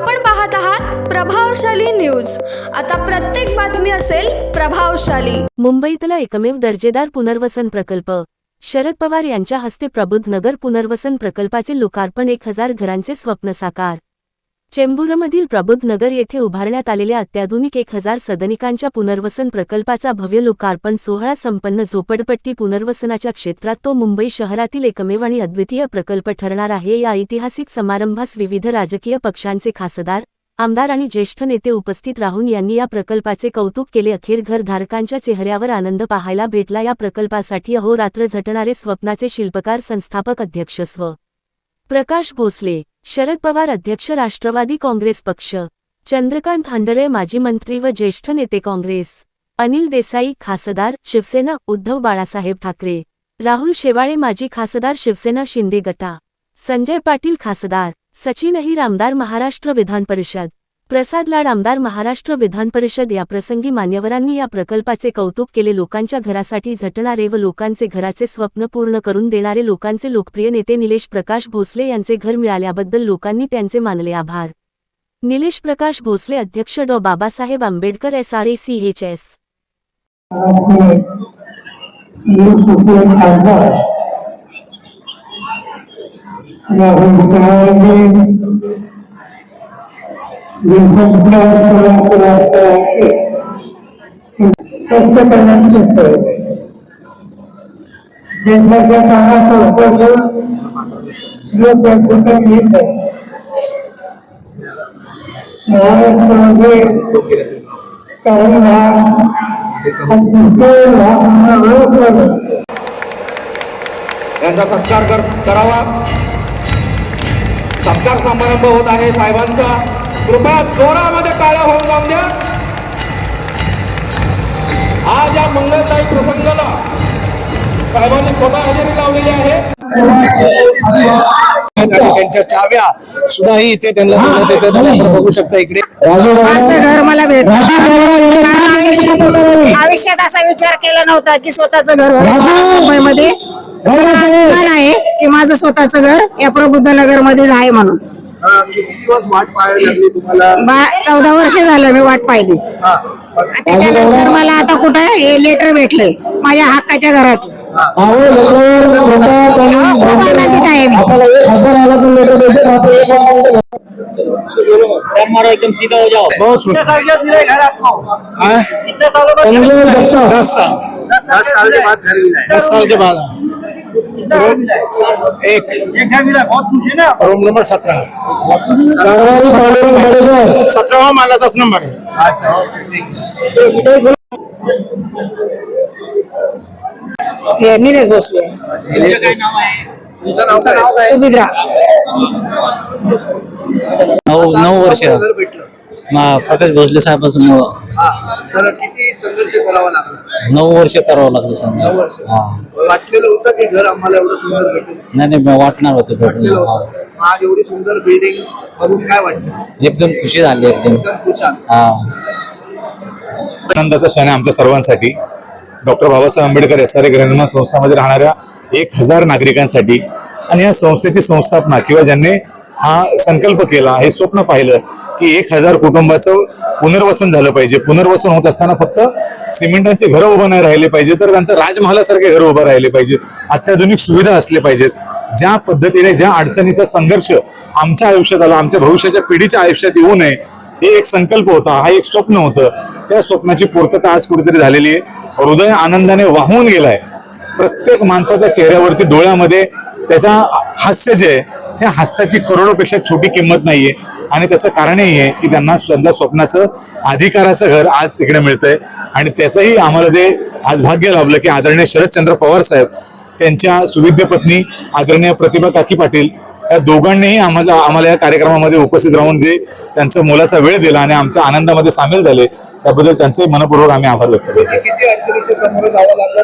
आपण पाहत आहात प्रभावशाली न्यूज. आता प्रत्येक बातमी असेल प्रभावशाली. मुंबईतला एकमेव दर्जेदार पुनर्वसन प्रकल्प. शरद पवार यांच्या हस्ते प्रबुद्ध नगर पुनर्वसन प्रकल्पाचे लोकार्पण एक हजार घरांचे स्वप्न साकार. चेंबूरमधील प्रबुद्धनगर येथे उभारण्यात आलेल्या अत्याधुनिक एक हजार सदनिकांच्या पुनर्वसन प्रकल्पाचा भव्य लोकार्पण सोहळा संपन्न झोपडपट्टी पुनर्वसनाच्या क्षेत्रात तो मुंबई शहरातील एकमेव आणि अद्वितीय प्रकल्प ठरणार आहे. या ऐतिहासिक समारंभास विविध राजकीय पक्षांचे खासदार आमदार आणि ज्येष्ठ नेते उपस्थित राहून यांनी या प्रकल्पाचे कौतुक केले. अखेर घरधारकांच्या चेहऱ्यावर आनंद पाहायला भेटला. या प्रकल्पासाठी अहोरात्र झटणारे स्वप्नाचे शिल्पकार संस्थापक अध्यक्ष स्व. प्रकाश भोसले शरद पवार अध्यक्ष राष्ट्रवादी काँग्रेस पक्ष. चंद्रकांत हांडरे माजी मंत्री व ज्येष्ठ नेते काँग्रेस. अनिल देसाई खासदार शिवसेना उद्धव बाळासाहेब ठाकरे. राहुल शेवाळे माजी खासदार शिवसेना शिंदे गटा. संजय पाटील खासदार. सचिनही रामदार महाराष्ट्र विधान परिषद. प्रसाद लाड आमदार महाराष्ट्र विधान परिषद याप्रसंगी मान्यवरांनी या प्रकल्पाचे कौतुक केले. लोकांच्या घरासाठी झटणारे व लोकांचे घराचे स्वप्न पूर्ण करून देणारे लोकांचे लोकप्रिय नेते निलेश प्रकाश भोसले यांचे घर मिळाल्याबद्दल लोकांनी त्यांचे मानले आभार. निलेश प्रकाश भोसले अध्यक्ष डॉ. Babasaheb Ambedkar S R A C H S. जनसंख्या काळाचा उपयोग योग्य कुठे येत महाराष्ट्रामध्ये चाळीस यांचा सत्कार कर करावा. सत्कार समारंभ होत आहे साहेबांचा. कृपया जोरामध्ये टाळ्या होऊन जाऊन द्या. आज या मंगलदायी प्रसंगाला साहेबांनी स्वतः हजेरी लावलेली आहे. आणि त्यांच्या चाव्या सुद्धा इथे त्यांना बघू शकता इकडे. घर मला कारण आयुष्यात असा विचार केला नव्हता की स्वतःचं घर मुंबईमध्ये. आहे की माझं स्वतःचं घर या प्रबुद्ध नगर मध्येच आहे म्हणून. किती दिवस वाट पाहायला लागली तुम्हाला? बा- चौदा वर्ष झालं मी वाट पाहिली. त्याच्यानंतर मला आता कुठं हे लेटर भेटले माझ्या हक्काच्या घराचं. खूप आनंदित आहे मी. एकदम सीधा हो जाओ बहुत खुश. हाँ? दस साल। दस साल के बाद घर मिला है। दस साल के बाद। एक. है रूम नंबर सत्रह. सत्रहवा माला दस नंबर है। निलेश भोसले. सुभिद्रा नऊ नऊ वर्ष. प्रकाश भोसले साहेबांसमोर हा. तर किती संघर्ष करावा लागला? नऊ वर्ष करावं लागलं नऊ समजा वर्ष. हा. वाटलेलं होतं की घर आम्हाला एवढं सुंदर भेटेल. नाही नाही मी वाटणार होते वाटलेलं भेटून होतं. आज एवढी सुंदर बिल्डिंग बघून काय वाटतं? एकदम खुशी झाली एकदम. एकदम खुश आहात. हा. आनंदाचा क्षण आहे आमच्या सर्वांसाठी. Doctor Babasaheb Ambedkar S R A ग्रहनिर्माण संस्थामध्ये राहणाऱ्या एक हजार नागरिकांसाठी आणि या संस्थेची संस्थापना किंवा ज्यांनी हा संकल्प केला हे स्वप्न पाहिलं की एक हजार कुटुंबाचं पुनर्वसन झालं पाहिजे. पुनर्वसन होत असताना फक्त सिमेंटांचे घरं उभं नाही राहिले पाहिजे तर त्यांचं राजमहालासारखे घरं उभं राहिले पाहिजेत अत्याधुनिक सुविधा असले पाहिजेत. ज्या पद्धतीने ज्या अडचणीचा संघर्ष आमच्या आयुष्यात आला आमच्या भविष्याच्या पिढीच्या आयुष्यात येऊ नये हे एक संकल्प होता हा एक स्वप्न होतं. त्या स्वप्नाची पूर्तता आज कुठेतरी झालेली आहे. हृदय आनंदाने वाहून गेलाय. प्रत्येक माणसाच्या चेहऱ्यावरती डोळ्यामध्ये त्याचा हास्य जे आहे त्या हास्याची करोडोपेक्षा छोटी किंमत नाहीये. आणि त्याचं कारणही आहे की त्यांना स्वतः स्वप्नाचं अधिकाराचं घर आज तिकडे मिळतंय. आणि त्याचंही आम्हाला जे आज भाग्य लाभलं की आदरणीय शरदचंद्र पवार साहेब त्यांच्या सुविद्य पत्नी आदरणीय प्रतिभा काकी पाटील या दोघांनीही आम्हाला आम्हाला या कार्यक्रमामध्ये उपस्थित राहून जे त्यांचा मोलाचा वेळ दिला आणि आमच्या आनंदामध्ये सामील झाले त्याबद्दल त्यांचे मनपूर्वक आम्ही आभार व्यक्त लागलं?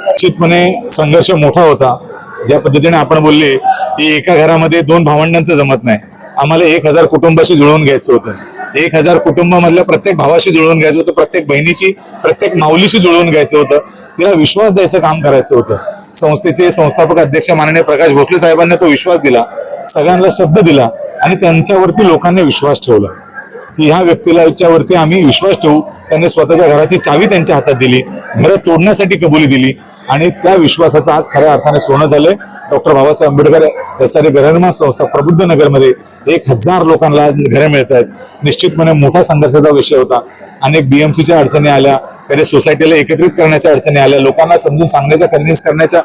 निश्चितपणे संघर्ष मोठा होता. ज्या पद्धतीने आपण बोलले की एका घरामध्ये दोन भावंडांचं जमत नाही. आम्हाला एक हजार कुटुंबाशी जुळवून घ्यायचं होतं. एक हजार कुटुंबामधल्या प्रत्येक भावाशी जुळवून घ्यायचं होतं प्रत्येक बहिणीची प्रत्येक माऊलीशी जुळवून घ्यायचं होतं. तिला विश्वास द्यायचं काम करायचं होतं. संस्थेचे संस्थापक अध्यक्ष माननीय प्रकाश भोसले साहेबांनी तो विश्वास दिला सगळ्यांना शब्द दिला आणि त्यांच्यावरती लोकांनी विश्वास ठेवला. की ह्या व्यक्तीला आम्ही विश्वास ठेवू त्यांनी स्वतःच्या घराची चावी त्यांच्या हातात दिली घरं तोडण्यासाठी कबुली दिली आणि त्या विश्वासाचं आज खऱ्या अर्थाने सोनं झालंय. डॉक्टर बाबासाहेब आंबेडकर रसारी गृहनिर्माण संस्था प्रबुद्ध नगरमध्ये एक हजार लोकांना घरे मिळत आहेत निश्चितपणे मोठा संघर्षाचा विषय होता. अनेक बीएमसीच्या अडचणी आल्या. कधी सोसायटीला एकत्रित करण्याच्या अडचणी आल्या. लोकांना समजून सांगण्याच्या कन्व्हिन्स करण्याच्या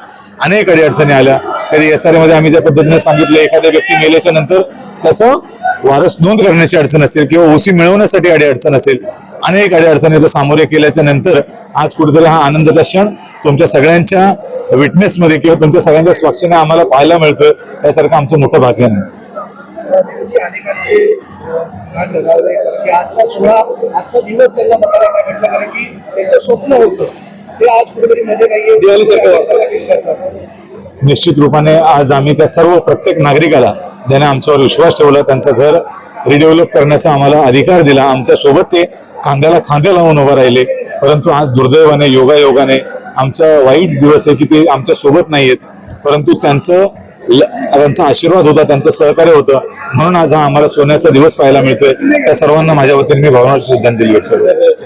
अनेक अडी अडचणी आल्या. कधी एसआरए मध्ये आम्ही ज्या पद्धतीने सांगितलं एखाद्या व्यक्ती मेल्याच्या नंतर त्याचं वारस नोंद करण्याची अडचण असेल किंवा ओसी मिळवण्यासाठी अडी अडचण असेल अनेक अडी अडचणीचं सामोरे केल्याच्यानंतर आज कुठेतरी हा आनंदाचा क्षण तुमच्या सगळ्यांच्या विटनेसमध्ये किंवा तुमच्या सगळ्यांच्या स्वाक्षीने आम्हाला पाहायला मिळतोय. यासारखं आमचं मोठं भाग्य की आजचा सोहळा आजचा दिवस त्यांना बघायला नाही भेटला कारण की त्यांचं स्वप्न होतं. ते आज कुठेतरी मध्ये नाहीये. निश्चित रूपाने आज आम्ही त्या सर्व प्रत्येक नागरिकाला ज्याने आमच्यावर विश्वास ठेवला त्यांचं घर रिडेव्हलप करण्याचा आम्हाला अधिकार दिला. आमच्यासोबत ते खांद्याला खांदे लावून उभं राहिले. परंतु आज दुर्दैवाने योगायोगाने आमचा वाईट दिवस आहे की ते आमच्यासोबत नाहीयेत. परंतु त्यांचं ल- त्यांचा आशीर्वाद होता त्यांचं सहकार्य होतं. म्हणून आज हा आम्हाला सोन्याचा दिवस पाहायला मिळतोय. त्या सर्वांना माझ्या वतीने मी भावना श्रद्धांजली व्यक्त करतो.